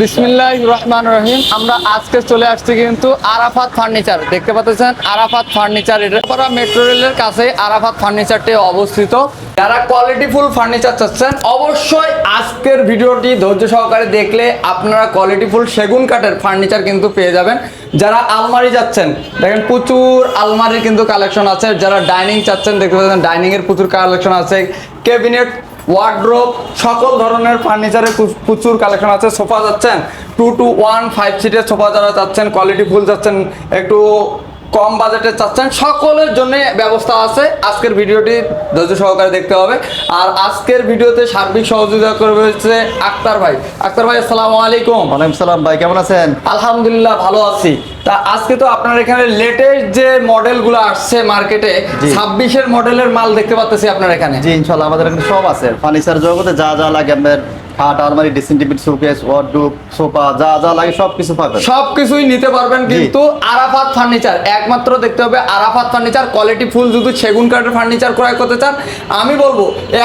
বিসমিল্লাহ রহমান রহিম। আমরা আজকে চলে আসছি কিন্তু আরাফাত ফার্নিচার। দেখতে পাচ্ছেন আরাফাত ফার্নিচার। এটা মেট্রো রেলের কাছে আরাফাত ফার্নিচারটি অবস্থিত। যারা কোয়ালিটিফুল ফার্নিচার চাচ্ছেন, অবশ্যই আজকের ভিডিওটি ধৈর্য সহকারে দেখলে আপনারা কোয়ালিটিফুল সেগুন কাঠের ফার্নিচার কিন্তু পেয়ে যাবেন। যারা আলমারি যাচ্ছেন দেখেন প্রচুর আলমারির কিন্তু কালেকশন আছে। যারা ডাইনিং চাচ্ছেন, দেখতে পাচ্ছেন ডাইনিং এর প্রচুর কালেকশন আছে। ক্যাবিনেট ওয়ার্ড্রোব সকল ধরনের ফার্নিচারের প্রচুর কালেকশন আছে। সোফা যাচ্ছেন টু টু ওয়ান ফাইভ সিটের সোফা যারা যাচ্ছেন কোয়ালিটি ফুল যাচ্ছেন, একটু কম বাজেটে চাচ্ছেন সকলের জন্য ব্যবস্থা আছে। আজকের ভিডিওটি ধৈর্য সহকারে দেখতে হবে। আর আজকের ভিডিওতে সার্বিক সহযোগিতা করবে হচ্ছে আক্তার ভাই। আক্তার ভাই আসসালামু আলাইকুম। ওয়ালাইকুম সালাম ভাই কেমন আছেন? আলহামদুলিল্লাহ ভালো আছি। তা আজকে তো আপনার এখানে লেটেস্ট যে মডেলগুলো আসছে মার্কেটে। ছাব্বিশের মডেলের মাল দেখতে পাচ্তেছি আপনার এখানে। জি ইনশাল্লাহ আমাদের এখানে সব আছে। ফার্নিচার জগতে যা যা লাগে আপনার খাট আলমারি dressing table showcase wardrobe sofa যা যা লাগে সব কিছু পাবেন। সবকিছুই নিতে পারবেন। কিন্তু আরাফাত ফার্নিচার একমাত্র দেখতে হবে আরাফাত ফার্নিচার কোয়ালিটি ফুল যদি সেগুন কাঠের ফার্নিচার ক্রয় করতে চান। আমি বলব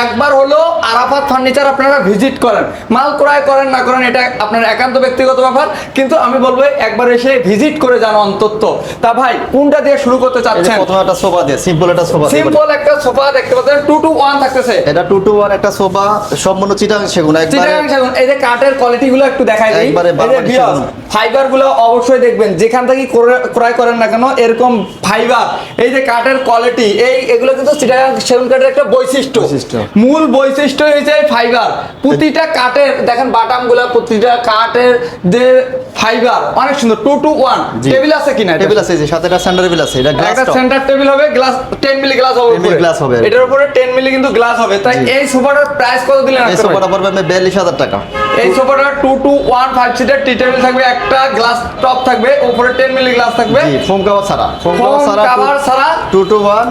একবার হলো আরাফাত ফার্নিচার আপনারা ভিজিট করেন। মাল ক্রয় করেন না করেন এটা আপনার একান্ত ব্যক্তিগত ব্যাপার। কিন্তু আমি বলব একবার এসে ভিজিট করে যান অন্তত। তা ভাই কোনটা দিয়ে শুরু করতে চাচ্ছেন? প্রথমে একটা সোফা দিয়ে সিম্পল একটা সোফা সিম্পল একটা সোফা দেখতে পাচ্ছেন টু টু ওয়ান থাকতেছে। এটা টু টু ওয়ান একটা সোফা সম্পূর্ণ চিটাং সেগুন সেগুন কাঠের যে কিন্তু ফাইবার অনেক সুন্দর। টু টু ওয়ান টেবিল আছে কিনা সাথে একটা আছে এটা সেন্টার টেবিল হবে গ্লাস গ্লাস গ্লাস হবে এটার কিন্তু গ্লাস হবে। তাই এই প্রাইস হাজার টাকা। এই সোফাটা two two one five seater tea table থাকবে একটা গ্লাস টপ থাকবে উপরে টেন মিলি গ্লাস থাকবে। ফোম কাভার সারা ফোম কাভার সারা টু টু ওয়ান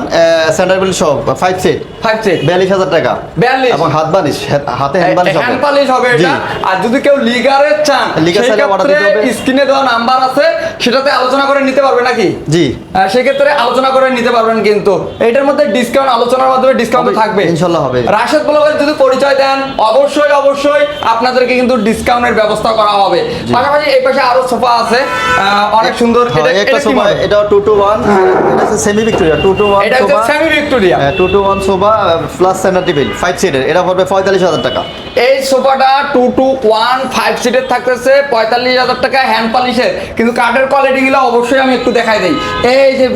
সেন্টার বিল সব ফাইভ সিট ফাইভ সিট বিয়াল্লিশ হাজার টাকা। বিয়াল্লিশ। এবং হাত বালিশ হাতে হ্যান্ড বালিশ হবে। এটা। আর যদি কেউ লিগারের চান লিগার অর্ডার দিতে হবে। স্ক্রিনে দেওয়া নাম্বার আছে সেটাতে আলোচনা করে নিতে পারবে নাকি? জি। সেক্ষেত্রে আলোচনা করে নিতে পারবেন কিন্তু। এটার মধ্যে ডিসকাউন্ট আলোচনার মাধ্যমে ডিসকাউন্ট থাকবে। ইনশাল্লাহ হবে। রাশেদ বলাবেন যদি পরিচয় দেন অবশ্যই অবশ্যই আপনাদেরকে কিন্তু ডিসকাউন্টের ব্যবস্থা করা হবে। পাশাপাশি এই পাশে আরও সোফা আছে। অনেক সুন্দর। হ্যাঁ, এটা- একটা সোফা এটা টু টু ওয়ান এটা হচ্ছে semi Victoria two two one এটা হচ্ছে semi Victoria two two one sofa plus center table সিটের এটা পড়বে পঁয়তাল্লিশ হাজার টাকা। এই সোফাটা টু টু ওয়ান ফাইভ সিটের থাকতেছে পঁয়তাল্লিশ হাজার টাকা হ্যান্ড পলিশের কিন্তু কাঠের কোয়ালিটি গুলো অবশ্যই আমি একটু দেখাই দিই। এই যে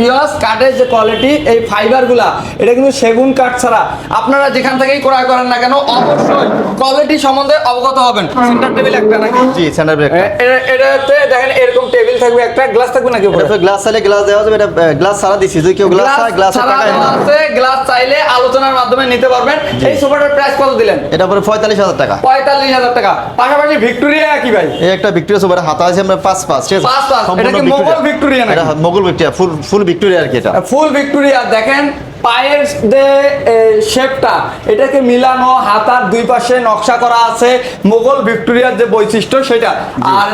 কাঠের যে কোয়ালিটি এই ফাইবারগুলা এটা কিন্তু সেগুন কাঠ ছাড়া আপনারা যেখান থেকেই ক্রয় করেন না কেন অবশ্যই কোয়ালিটি সম্বন্ধে অবগত হবেন। সেন্টার টেবিল একটা নাকি? জি সেন্টার এ- এটাতে দেখেন এরকম টেবিল থাকবে একটা গ্লাস থাকবে নাকি উপরে? এটা গ্লাস চাইলে গ্লাস দেওয়া যাবে এটা গ্লাস দিচ্ছি যদি কেউ গ্লাস চায় গ্লাস টাকা আছে গ্লাস চাইলে আলোচনার মাধ্যমে নিতে পারবেন। এই সোফাটার প্রাইস কত দিলেন? এটা পঁয়তাল্লিশ হাজার টাকা। পঁয়তাল্লিশ হাজার টাকা। পাশাপাশি ভিক্টোরিয়া কি ভাই। এই একটা ভিক্টোরিয়া সোফা হাতা আছে আমরা পাঁচ পাঁচ ঠিক আছে? পাঁচ পাঁচ। এটা কি মোগল ভিক্টোরিয়া নাকি? এটা Mughal Victoria full full Victoria আর কি এটা। ফুল ভিক্টোরিয়া দেখেন। পায়ের যে শেপটা। এটাকে মিলানো হাতার দুই পাশে নকশা করা আছে মোগল ভিক্টোরিয়ার যে বৈশিষ্ট্য সেটা। আর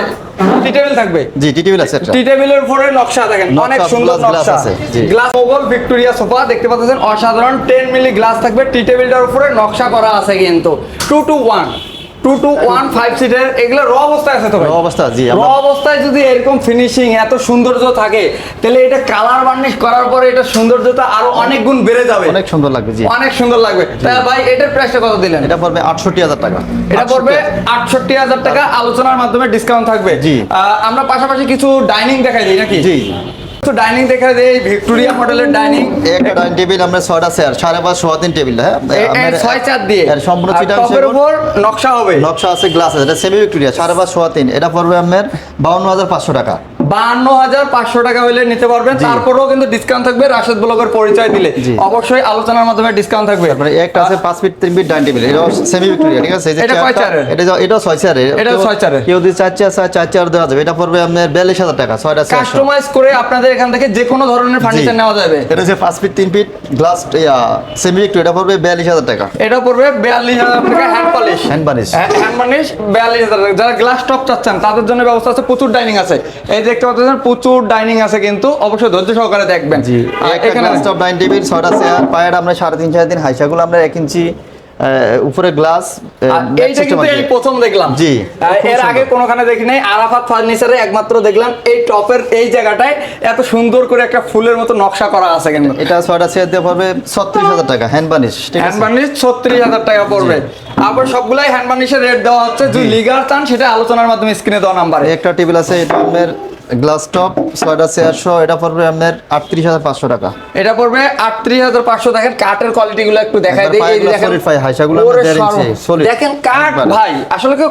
টি টেবিল থাকবে? জি টি টেবিল আছে টি টেবিলের উপরে নকশা দেখেন অনেক সুন্দর নকশা। আছে, গ্লাস মোগল ভিক্টোরিয়া সোফা দেখতে পাচ্ছেন অসাধারণ টেন মিলি গ্লাস থাকবে টি টেবিলটার উপরে নকশা করা আছে কিন্তু। Two two one two two one five সিটের এগুলো র অবস্থায় আছে তো Raw অবস্থা, জি, র অবস্থায় যদি এরকম ফিনিশিং এত সৌন্দর্য থাকে তাহলে এটা কালার বার্নিশ করার পরে এটা সৌন্দর্যতা আরও অনেক গুণ বেড়ে যাবে। অনেক সুন্দর লাগবে জি। অনেক সুন্দর লাগবে। তা ভাই এটার প্রাইসটা কত দিলেন? এটা পড়বে আটষট্টি হাজার টাকা। এটা পড়বে আটষট্টি হাজার টাকা। আলোচনার মাধ্যমে ডিসকাউন্ট থাকবে। জি। আমরা পাশাপাশি কিছু ডাইনিং দেখাই দিই নাকি? জি। কিছু ডাইনিং দেখা দেই ভিক্টোরিয়া মডেলের ডাইনিং একটা ডাইনিং টেবিল আমরা ছয়টা চেয়ার সাড়ে পাঁচ সোয়া তিন টেবিল হ্যাঁ? আপনার- ছয় চার দিয়ে। এর সম্পূর্ণ চিটা টপের উপর নকশা হবে। নকশা আছে গ্লাস আছে এটা সেমি ভিক্টোরিয়া সাড়ে পাঁচ সোয়া তিন। এটা পড়বে আপনার বাউন্ন হাজার পাঁচশো টাকা। বান্ন হাজার পাঁচশো টাকা হলে নিতে পারবেন। তারপরেও কিন্তু ডিসকাউন্ট থাকবে। রাশেদ ব্লগের পরিচয় দিলে। অবশ্যই আলোচনার মাধ্যমে ডিসকাউন্ট থাকবে। তারপরে একটা আছে পাঁচ ফিট তিন ফিট ডাইনিং টেবিল। এটা সেমি ভিক্টোরিয়া ঠিক আছে? এটা কয় চেয়ারটা- চেয়ারের? এটা ছয় চেয়ারের এটাও কেউ- ছয় চেয়ারের। কেউ যদি চার চেয়ার চায় চার চেয়ার দেওয়া যাবে এটা পড়বে আপনার বিয়াল্লিশ হাজার টাকা ছয়টা কাস্টমাইজ করে আপনাদের এখান থেকে যে কোনো ধরনের ফার্নিচার নেওয়া যাবে। এটা হচ্ছে পাঁচ ফিট তিন ফিট গ্লাস সেমি ভিক্টোরিয়া এটা পড়বে বিয়াল্লিশ হাজার টাকা। এটা পড়বে বিয়াল্লিশ হাজার টাকা hand polish hand varnish hand polish বিয়াল্লিশ হাজার টাকা। যারা গ্লাস টপ চাচ্ছেন তাদের জন্য ব্যবস্থা আছে প্রচুর ডাইনিং আছে। এই দেখতে পাচ্ছেন প্রচুর ডাইনিং আছে কিন্তু অবশ্যই ধৈর্য সহকারে দেখবেন। জি এখানে গ্লাস টপ ডাইনিং টেবিল ছয়টা চেয়ার পায়ের আমরা সাড়ে তিন চার দিন হাইসাগুলো আমরা এক ইঞ্চি উপরে গ্লাস এইটা কিন্তু এই প্রথম দেখলাম। জি। এর আগে কোনোখানে দেখি নাই আরাফাত ফার্নিচারে একমাত্র দেখলাম এই টপের এই জায়গাটায় এত সুন্দর করে একটা ফুলের মতো নকশা করা আছে কিন্তু। এটা ছয়টা চেয়ার দিয়ে পড়বে ছত্রিশ হাজার টাকা হ্যান্ড ঠিক হ্যান্ড বার্নিশ ছত্রিশ হাজার টাকা পড়বে। আবার সবগুলাই হ্যান্ড বার্নিশের রেট দেওয়া হচ্ছে যদি লিগার চান সেটা আলোচনার মাধ্যমে স্ক্রিনে দেওয়া নাম্বার একটা টেবিল আছে এটা আপনার গ্লাস টপ ছয়টা চেয়ার সহ এটা পড়বে আপনার আটত্রিশ হাজার পাঁচশো টাকা। এটা পড়বে আটত্রিশ হাজার পাঁচশো। দেখেন কাঠের কোয়ালিটি গুলো একটু দেখাই দিই দেখেন। কাঠ ভাই আসলে কি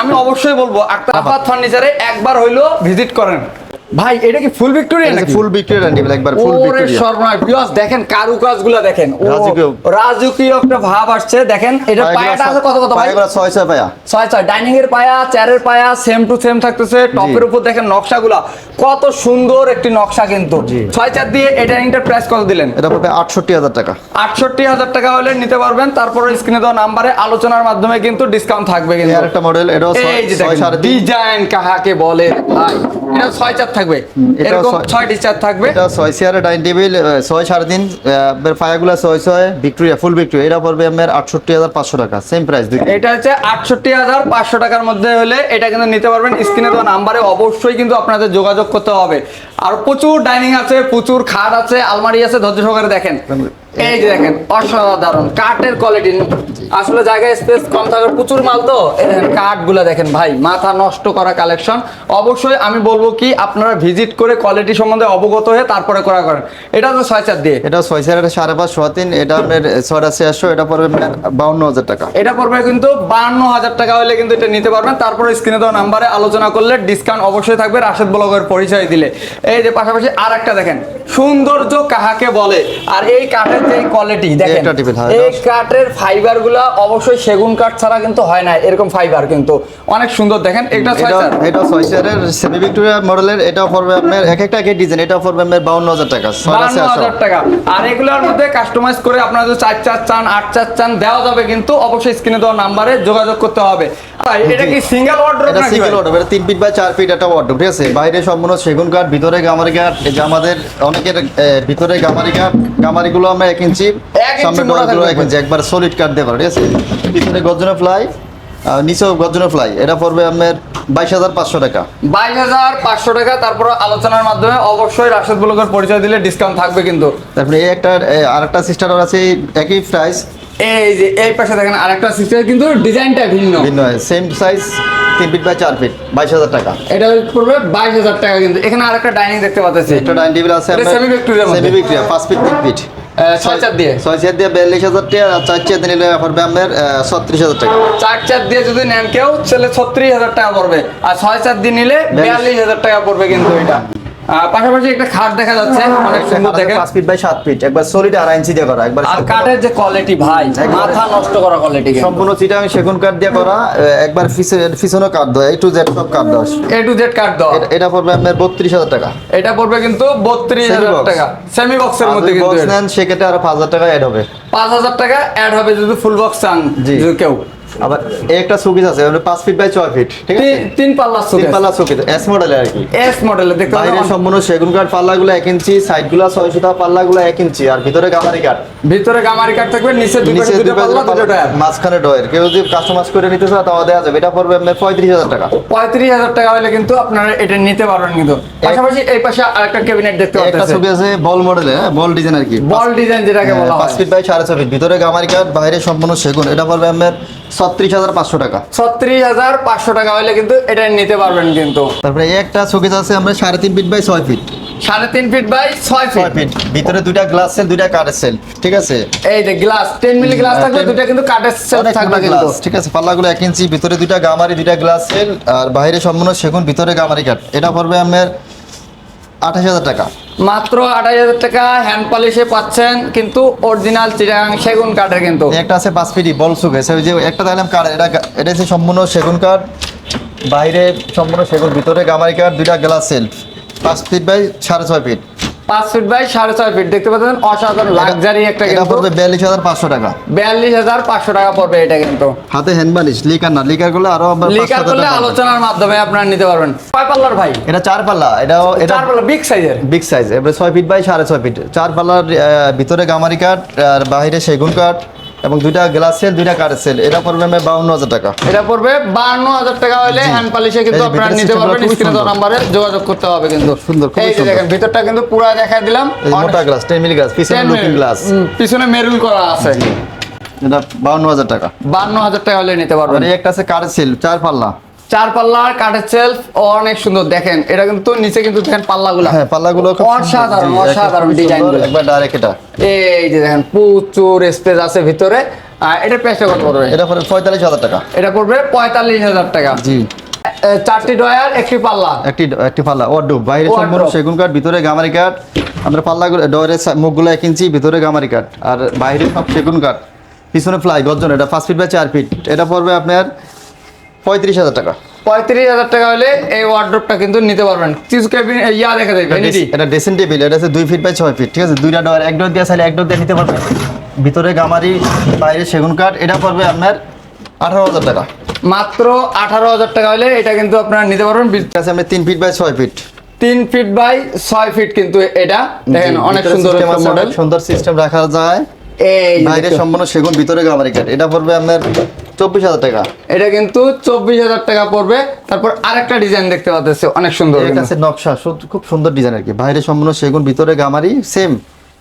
আমি অবশ্যই বলব আফাত ফার্নিচারে একবার হইল ভিজিট করেন। ভাই এটা কি ফুল ভিক্টোরিয়া নাকি? ফুল বিক্রিয়া টেবিল একবার ফুল ওরে বিক্রিয়া সর্বনাশ। বিয়স দেখেন কারুকাজগুলা দেখেন রাজকীয়। রাজকীয় একটা ভাব আসছে দেখেন। এটা পায়াটা আছে কত কত ভাই? পায়েগুলো ছয় ছয় পায়া। ছয় ছয়। ডাইনিং এর পায়া চেয়ারের পায়া সেম টু সেম থাকতেছে। টপের উপর দেখেন নকশাগুলা। কত সুন্দর একটি নকশা কিন্তু। ছয় চার দিয়ে এটা ইন্টার প্রাইস কত দিলেন? এটা পড়বে আটষট্টি হাজার টাকা। আটষট্টি হাজার টাকা হলে নিতে পারবেন। তারপরে স্ক্রিনে দেওয়া নাম্বারে আলোচনার মাধ্যমে কিন্তু ডিসকাউন্ট থাকবে কিন্তু। আরেকটা মডেল এটাও ডিজাইন কাহাকে বলে? ভাই এটা ছয় চার থাকবে। এরকম ছয়- চার থাকবে। এটা ছয় চেয়ারের ডাইনিং টেবিল ছয় সাড়ে তিন পায়াগুলো ছয় ছয় ভিক্টোরিয়া ফুল ভিক্টোরিয়া। এটা পড়বে আপনার আটষট্টি হাজার পাঁচশো টাকা সেম প্রাইস দুই এটা হচ্ছে আটষট্টি হাজার পাঁচশো টাকার মধ্যে হলে এটা কিন্তু নিতে পারবেন। স্ক্রিনে দেওয়া নাম্বারে অবশ্যই কিন্তু আপনাদের যোগাযোগ করতে হবে। আর প্রচুর ডাইনিং আছে, প্রচুর খাট আছে, আলমারি আছে, ধৈর্য সহকারে দেখেন। এই যে দেখেন অসাধারণ। কাঠের কোয়ালিটি আসলে জায়গায় স্পেস কম থাকার প্রচুর মাল তো। এই দেখেন কাঠগুলো দেখেন ভাই মাথা নষ্ট করা কালেকশন অবশ্যই আমি বলব কি আপনারা ভিজিট করে কোয়ালিটি সম্বন্ধে অবগত হয়ে তারপরে করা করেন। এটা তো ছয় চার দিয়ে। এটা ছয় সাড়ে সোয়া তিন এটা আপনার ছয়টা এটা পড়বে বাউন্ন হাজার টাকা। এটা পড়বে কিন্তু বান্ন হাজার টাকা হলে কিন্তু এটা নিতে পারবেন। তারপরে স্ক্রিনে দেওয়া নাম্বারে আলোচনা করলে ডিসকাউন্ট অবশ্যই থাকবে রাশেদ ব্লগের পরিচয় দিলে। এই যে পাশাপাশি আর একটা দেখেন সৌন্দর্য কাহাকে বলে? আর এই কাঠের যে কোয়ালিটি দেখেন। এই কাঠের ফাইবারগুলা অবশ্যই সেগুন কাঠ ছাড়া কিন্তু হয় না এরকম ফাইবার কিন্তু। অনেক সুন্দর দেখেন এটা এটা চার। এটা ছয় চেয়ারের সেমি ভিক্টোরিয়া মডেলের এটা পড়বে আপনার এক একটা এক ডিজাইন এটা পড়বে আপনার বাউন্ন হাজার টাকা হাজার টাকা। আর এগুলোর মধ্যে কাস্টমাইজ করে আপনারা যদি চার চার চান আট চার চান দেওয়া যাবে কিন্তু অবশ্যই স্ক্রিনে দেওয়া নাম্বারে যোগাযোগ করতে হবে। এটা কি সিঙ্গেল অর্ডার এটা সিঙ্গেল? অর্ডার এটা তিন ফিট বাই চার ফিট একটা অর্ডার ঠিক আছে? বাইরে সম্পূর্ণ সেগুন কাঠ ভিতরে গামারি কাঠ এই যে আমাদের অনেকের ভিতরে গামারি কাঠ গামারি গুলো আমরা এক ইঞ্চি সামনে এক ইঞ্চি একবার সলিড কাঠ দেবো ঠিক আছে? ভিতরে গর্জনে ফ্লাই নিচেও গর্জনে ফ্লাই এটা পড়বে আপনার বাইশ হাজার পাঁচশো টাকা। বাইশ হাজার পাঁচশো টাকা তারপর আলোচনার মাধ্যমে অবশ্যই রাশেদ ব্লগের পরিচয় দিলে ডিসকাউন্ট থাকবে কিন্তু। তারপরে এই একটা এ, আরেকটা সিস্টার আছে একই প্রাইস এই যে এই পাশে দেখেন আরেকটা সিস্টেম কিন্তু ডিজাইনটা ভিন্ন। ভিন্ন সেম সাইজ তিন ফিট বাই চার ফিট বাইশ হাজার টাকা। এটা পড়বে বাইশ হাজার টাকা কিন্তু। এখানে আরেকটা ডাইনিং দেখতে পাচ্ছি। একটা ডাইনিং টেবিল আছে। সেমি ভিক্টোরিয়া পাঁচ ফিট তিন ফিট ছয় চার দিয়ে। ছয় দিয়ে বিয়াল্লিশ হাজার টাকা আর চার চেয়ার নিলে পড়বে আপনার ছত্রিশ হাজার টাকা। চার চার দিয়ে যদি নেন কেউ তাহলে ছত্রিশ হাজার টাকা পড়বে। আর ছয় চার দিয়ে নিলে বিয়াল্লিশ হাজার টাকা পড়বে কিন্তু এটা। পাশাপাশি একটা খাট দেখা যাচ্ছে অনেক সুন্দর দেখেন। পাঁচ ফিট বাই সাত ফিট একবার সলিড আড়াই ইঞ্চি দিয়ে করা একবার আর কাঠের যে কোয়ালিটি ভাই মাথা নষ্ট করা কোয়ালিটি সম্পূর্ণ চিটা আমি সেগুন কাঠ দিয়ে করা এ, একবার পিছনে কাঠ দেওয়া এই টু জেড সব কাঠ দেওয়া এ টু জেড কাঠ দাও এটা- পড়বে আপনার বত্রিশ হাজার টাকা। এটা পড়বে কিন্তু বত্রিশ Semi হাজার box। টাকা। সেমি বক্সের মধ্যে কিন্তু বক্স। নেন সেক্ষেত্রে আরও পাঁচ হাজার টাকা অ্যাড হবে। পাঁচ হাজার টাকা অ্যাড হবে যদি ফুল বক্স চান যদি কেউ। আবার একটা সুকিস আছে মানে পাঁচ ফিট বাই ছয় ফিট ঠিক আছে? তিন- পাল্লা তিন পাল্লা সুকিস এস মডেলের আর কি। এস মডেলে দেখতে বাইরে সম্পূর্ণ সেগুন কাঠ পাল্লাগুলো এক ইঞ্চি সাইডগুলো ছয় পাল্লাগুলো এক ইঞ্চি আর ভিতরে গামারি কাঠ ভিতরে গামারি কাঠ থাকবে নিচে দুই পাশে দুটো পাল্লা দুটো টায়ার মাঝখানে ডয়ের কেউ যদি কাস্টমাইজ করে নিতে চায় তাও দেওয়া যাবে। এটা পড়বে আপনার পঁয়ত্রিশ হাজার টাকা। পঁয়ত্রিশ হাজার টাকা হলে কিন্তু আপনারা এটা নিতে পারবেন কিন্তু। পাশাপাশি এই পাশে আরেকটা ক্যাবিনেট দেখতে একটা পাচ্ছেন ছবি আছে বল মডেলে বল ডিজাইন আর কি। বল ডিজাইন যেটাকে বলা হ্যাঁ, পাঁচ ফিট বাই সাড়ে ছয় ফিট ভিতরে গামারি কাঠ বাইরে সম্পূর্ণ সেগুন। এটা পড়বে আপনার ছত্রিশ হাজার পাঁচশো টাকা। ছত্রিশ হাজার পাঁচশো টাকা হলে কিন্তু এটা নিতে পারবেন কিন্তু। তারপরে একটা শোকেস আছে আমরা সাড়ে তিন ফিট বাই ছয় ফিট। সাড়ে তিন ফিট বাই ছয় ছয় ফিট। ফিট। ভিতরে দুইটা গ্লাস সেল দুইটা কাঠের সেল ঠিক আছে? এই যে গ্লাস টেন মিলি গ্লাস থাকবে দুটা কিন্তু কাঠের অনেক থাকবে কিন্তু। ঠিক আছে? পাল্লাগুলো এক ইঞ্চি ভিতরে দুইটা গামারি দুইটা গ্লাস সেল আর বাইরে সম্পূর্ণ সেগুন ভিতরে গামারি কাঠ এটা পড়বে আপনার আঠাশ হাজার টাকা। মাত্র আট হাজার টাকা হ্যান্ড পলিশে পাচ্ছেন, কিন্তু অরিজিনাল চিরাং সেগুন কাঠের কিন্তু। একটা আছে পাঁচ ফিটি বল সুখে ওই যে একটা দেখলাম কাঠ, এটা এটা হচ্ছে সম্পূর্ণ সেগুন কাঠ, বাইরে সম্পূর্ণ সেগুন, ভিতরে গামারি কাঠ, দুইটা গ্লাস সেলফ পাঁচ ফিট বাই সাড়ে ছয় ফিট। পাঁচ ফিট বাই সাড়ে ছয় ফিট। দেখতে পাচ্ছেন অসাধারণ লাক্সারি একটা এটা কিন্তু। পড়বে টাকা। বিয়াল্লিশ হাজার পাঁচশো টাকা পড়বে এটা কিন্তু। হাতে হ্যান্ড বালিশ লিকার না। লিকারগুলো আরও লিকার করলে আলোচনার মাধ্যমে আপনারা নিতে পারবেন। কয় পাল্লার ভাই? এটা চার পাল্লা। এটাও এটা চার পাল্লা বিগ সাইজের বিগ সাইজ এবারে ছয় ফিট বাই সাড়ে ছয় ফিট। চার পাল্লার ভিতরে গামারি কাঠ আর বাইরে সেগুন কাঠ এবং দুইটা গ্লাস সেল দুইটা কাঠের সেল এটা পড়বে আমি বাউন্ন হাজার টাকা। এটা পড়বে বান্ন হাজার টাকা হলে হ্যান্ড পলিশে কিন্তু আপনারা নিতে পারবেন স্ক্রিনে তো নাম্বারে যোগাযোগ করতে হবে কিন্তু। সুন্দর, এই যে। দেখেন ভিতরটা কিন্তু পুরো দেখাই দিলাম। মোটা গ্লাস 10 মিলি গ্লাস পিছনে 10 লুকিং গ্লাস পিছনে মেরুল করা আছে। এটা বাউন্ন হাজার টাকা। বান্ন হাজার টাকা হলে নিতে পারবেন। এই একটা আছে কার সেল চার পাল্লা। চার পাল্লার কাঠের সেলফ অনেক সুন্দর দেখেন এটা কিন্তু নিচে কিন্তু দেখেন পাল্লাগুলা। হ্যাঁ পাল্লাগুলো অসাধারণ অসাধারণ ডিজাইন একবার ডাইরেক্ট এটা। এই যে দেখেন প্রচুর স্পেস আছে ভিতরে। আর প্রাইসটা কত পড়বে? এটা পড়বে পঁয়তাল্লিশ হাজার টাকা। এটা পড়বে পঁয়তাল্লিশ হাজার টাকা। জি। চারটি ডয়ার একটি পাল্লা। একটি একটি পাল্লা ওয়ার্ডরোব বাইরে সম্পূর্ণ সেগুন কাঠ ভিতরে গামারি কাঠ। আমরা পাল্লাগুলো ডোরের মুখগুলো এক ইঞ্চি ভিতরে গামারি কাঠ। আর বাইরে সব সেগুন কাঠ। পিছনে ফ্লাই গর্জন এটা পাঁচ ফিট বাই চার ফিট এটা পড়বে আপনার পঁয়ত্রিশ হাজার টাকা। পঁয়ত্রিশ হাজার টাকা হলে এই ওয়ার্ড্রোপটা কিন্তু নিতে পারবেন। কিছু কেবিন ইয়া দেখা ভ্যানিটি এটা ড্রেসিং টেবিল এটা আছে দুই ফিট বাই ছয় ফিট ঠিক আছে? দুইটা ডোর এক ডোর দিয়ে চাইলে এক ডোর দিয়ে নিতে পারবেন। ভিতরে গামারি বাইরে সেগুন কাঠ এটা পড়বে আপনার আঠারো হাজার টাকা। মাত্র আঠারো হাজার টাকা হলে এটা কিন্তু আপনারা নিতে পারবেন। আছে আপনার তিন ফিট বাই ছয় ফিট তিন ফিট বাই ছয় ফিট কিন্তু এটা। দেখেন অনেক সুন্দর মডেল সুন্দর সিস্টেম রাখা যায়। এই বাইরে সম্পূর্ণ সেগুন ভিতরে গামারি কাঠ। এটা পড়বে আপনার চব্বিশ হাজার টাকা। এটা কিন্তু চব্বিশ হাজার টাকা পড়বে। তারপর আরেকটা ডিজাইন দেখতে পাচ্ছি অনেক সুন্দর এটা নকশা খুব সুন্দর ডিজাইন আর কি। বাইরে সম্পূর্ণ সেগুন ভিতরে গামারি সেম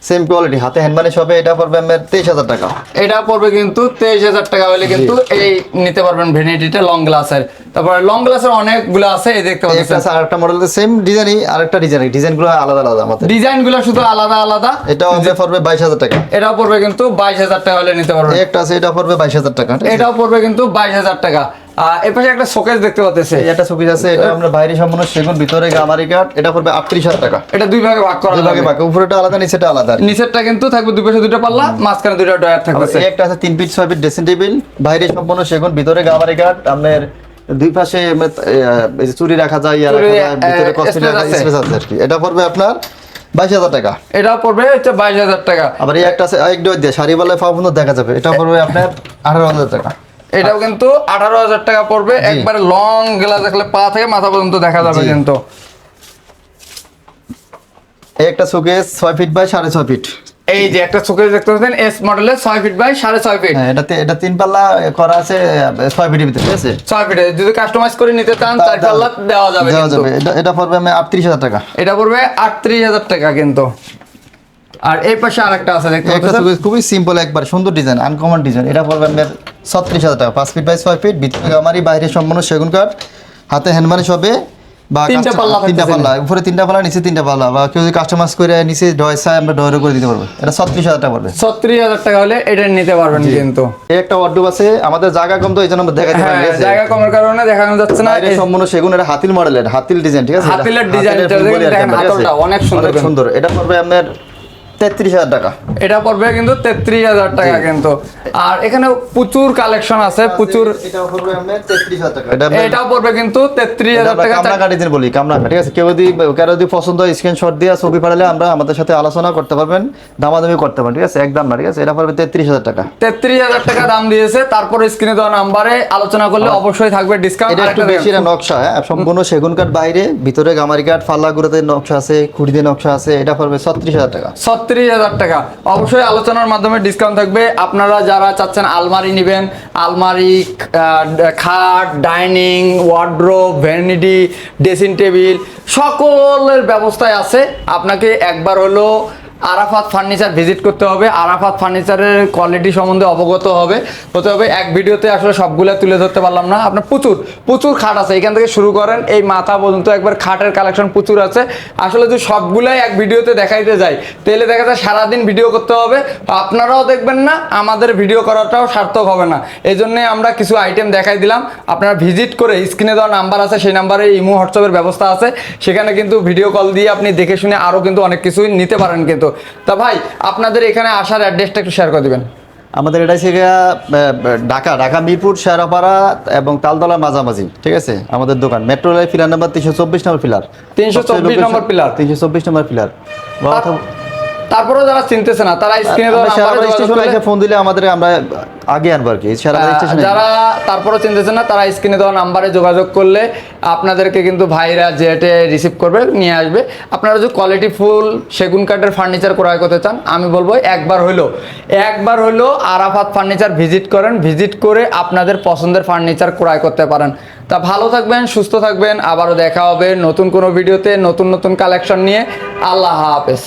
সেম কোয়ালিটি হাতে হ্যান্ড মানিশ হবে এটা পড়বে আপনার তেইশ হাজার টাকা। এটা পড়বে কিন্তু তেইশ হাজার টাকা হলে কিন্তু এই নিতে পারবেন ভেনিটিটা লং গ্লাসের তারপর লং গ্লাসের অনেকগুলো আছে এই দেখতে একটা পাচ্ছেন। আছে আরেকটা মডেল সেম ডিজাইনই আরেকটা ডিজাইন ডিজাইনগুলো আলাদা আলাদা আমাদের। ডিজাইনগুলো শুধু আলাদা আলাদা। এটাও আপনার পড়বে বাইশ হাজার টাকা। এটাও পড়বে কিন্তু বাইশ হাজার টাকা হলে নিতে পারবেন। একটা আছে এটা পড়বে বাইশ হাজার টাকা। এটাও পড়বে কিন্তু বাইশ হাজার টাকা। আর এর পাশে একটা শোকেস দেখতে পাচ্ছি একটা সুবিধা আছে এটা আমরা বাইরে সম্পূর্ণ সেগুন ভিতরে গামারি কাঠ এটা পড়বে আটত্রিশ হাজার টাকা। এটা দুই ভাগে ভাগ করা দুই ভাগে উপরেটা আলাদা নিচেটা আলাদা। নিচেরটা কিন্তু থাকবে দুই পাশে দুটো পাল্লা মাঝখানে দুটো ডয়ার থাকবে। একটা আছে তিন ফিট ছয় ফিট ড্রেসিং টেবিল বাইরে সম্পূর্ণ সেগুন ভিতরে গামারি কাঠ আপনার দুই পাশে এই যে চুরি রাখা যায় যায় ভিতরে আছে। স্পেস আছে আর কি। এটা পড়বে আপনার বাইশ হাজার টাকা। এটাও পড়বে হচ্ছে বাইশ হাজার টাকা। আবার এই একটা আছে এক ডোর দিয়ে সারিবালায় পাওয়া দেখা যাবে। এটা পড়বে আপনার আঠারো হাজার টাকা। এটাও কিন্তু আঠারো হাজার টাকা পড়বে। একবারে লং গেলা দেখলে পা থেকে মাথা পর্যন্ত দেখা যাবে কিন্তু। একটা শোকেস ছয় ফিট বাই সাড়ে ছয় ফিট এই যে একটা শোকেস দেখতে পাচ্ছেন এস মডেলের ছয় ফিট বাই সাড়ে ছয় ফিট হ্যাঁ এটাতে এটা তিন পাল্লা করা আছে ছয় ফিটের ভিতরে ঠিক আছে? ছয় ফিটে যদি কাস্টমাইজ করে নিতে চান চার পাল্লা দেওয়া যাবে দেওয়া যাবে। এটা এটা পড়বে আমি আটত্রিশ হাজার টাকা। এটা পড়বে আটত্রিশ হাজার টাকা কিন্তু। আর এই পাশে আরেকটা আছে দেখতে পাচ্ছেন? খুবই সিম্পল একবার সুন্দর ডিজাইন আনকমন ডিজাইন এটা পড়বে আপনার ছত্রিশ হাজার টাকা। পাঁচ ফিট বাই ছয় ফিট ভিতরে আমারই বাইরে সম্পূর্ণ সেগুন কাঠ। হাতে হ্যান্ডমানিশ হবে বা তিনটা পাল্লা তিনটা পাল্লা। উপরে তিনটা পাল্লা নিচে তিনটা পাল্লা। বা কেউ যদি কাস্টমাইজ করে নিচে ডয় চায় আমরা ডয়রে করে দিতে পারব। এটা ছত্রিশ হাজার টাকা পড়বে। ছত্রিশ হাজার টাকা হলে এটা নিতে পারবেন কিন্তু। এই একটা ওয়ার্ডরোব আছে আমাদের জায়গা কম তো এই জন্য আমরা দেখাতে হ্যাঁ পারি জায়গা কমের কারণে দেখানো যাচ্ছে না। এই- সম্পূর্ণ সেগুন এটা হাতিল মডেলের হাতিল ডিজাইন ঠিক আছে? হাতিলের এটা এটা কি দেখেন হাতলটা অনেক সুন্দর সুন্দর। এটা পড়বে আপনার তেত্রিশ হাজার টাকা। এটা পড়বে কিন্তু তেত্রিশ হাজার টাকা কিন্তু। আর এখানে প্রচুর কালেকশন আছে প্রচুর পড়বে এটাও কিন্তু তেত্রিশ হাজার টাকা কামরাঙ্গা ডিজাইন বলি কামরাঙ্গা ঠিক আছে? কেউ যদি কারও যদি পছন্দ হয় স্ক্রিনশট দিয়ে ছবি পাঠালে আমরা আমাদের সাথে আলোচনা করতে পারবেন দামাদামি করতে পারেন ঠিক আছে? একদম না ঠিক আছে? এটা পড়বে তেত্রিশ হাজার টাকা। তেত্রিশ হাজার টাকা দাম দিয়েছে তারপর স্ক্রিনে দেওয়া নাম্বারে আলোচনা করলে অবশ্যই থাকবে ডিসকাউন্ট এটা একটু বেশি না নকশা হ্যাঁ? সম্পূর্ণ সেগুন কাঠ বাইরে ভিতরে গামারি কাঠ ফাল্লা গুঁড়োতে নকশা আছে খুঁড়িতে নকশা আছে এটা পড়বে ছত্রিশ হাজার টাকা। ছত্রিশ হাজার টাকা। অবশ্যই আলোচনার মাধ্যমে ডিসকাউন্ট থাকবে। আপনারা যারা চাচ্ছেন আলমারি নেবেন, আলমারি খাট dining wardrobe vanity dressing table সকলের ব্যবস্থায় আছে। আপনাকে একবার হলো আরাফাত ফার্নিচার ভিজিট করতে হবে। আরাফাত ফার্নিচারের কোয়ালিটি সম্বন্ধে অবগত হবে। হতে হবে এক ভিডিওতে আসলে সবগুলো তুলে ধরতে পারলাম না। আপনার প্রচুর প্রচুর খাট আছে। এখান থেকে শুরু করেন। এই মাথা পর্যন্ত একবার খাটের কালেকশন প্রচুর আছে। আসলে যদি সবগুলাই এক ভিডিওতে দেখাইতে যাই, তাহলে দেখা যায় সারাদিন ভিডিও করতে হবে। আপনারাও দেখবেন না, আমাদের ভিডিও করাটাও সার্থক হবে না। এই জন্যে আমরা কিছু আইটেম দেখাই দিলাম। আপনারা ভিজিট করে স্ক্রিনে দেওয়া নাম্বার আছে, সেই নাম্বারে ইমো হোয়াটসঅ্যাপের ব্যবস্থা আছে। সেখানে কিন্তু ভিডিও কল দিয়ে আপনি দেখে শুনে আরও কিন্তু অনেক কিছুই নিতে পারেন কিন্তু। তা ভাই আপনাদের এখানে আসার অ্যাড্রেসটা একটু শেয়ার করে দেবেন। আমাদের এটা হচ্ছে ঢাকা ঢাকা মিরপুর শেরাপাড়া এবং তালতলা মাঝামাঝি ঠিক আছে? আমাদের দোকান মেট্রো রেল ফিলার নাম্বার তিনশো চব্বিশ নম্বর ফিলার 324 নম্বর ফিলার তিনশো চব্বিশ নম্বর ফিলার তারপরেও যারা চিনতেছে না তারা স্ক্রিনে দেওয়া ফোন দিলে আমাদের আমরা আগে আনব আর কি। যারা তারপরে চিনতেছে না তারা স্ক্রিনে দেওয়া নাম্বারে যোগাযোগ করলে আপনাদেরকে কিন্তু ভাইরা জেটে রিসিভ করবে নিয়ে আসবে। আপনারা যদি কোয়ালিটি ফুল সেগুন কাঠের ফার্নিচার ক্রয় করতে চান আমি বলব একবার হলো একবার হলো আরাফাত ফার্নিচার ভিজিট করেন ভিজিট করে আপনাদের পছন্দের ফার্নিচার ক্রয় করতে পারেন। তা ভালো থাকবেন সুস্থ থাকবেন আবারও দেখা হবে নতুন কোনো ভিডিওতে নতুন নতুন কালেকশন নিয়ে। আল্লাহ হাফেজ।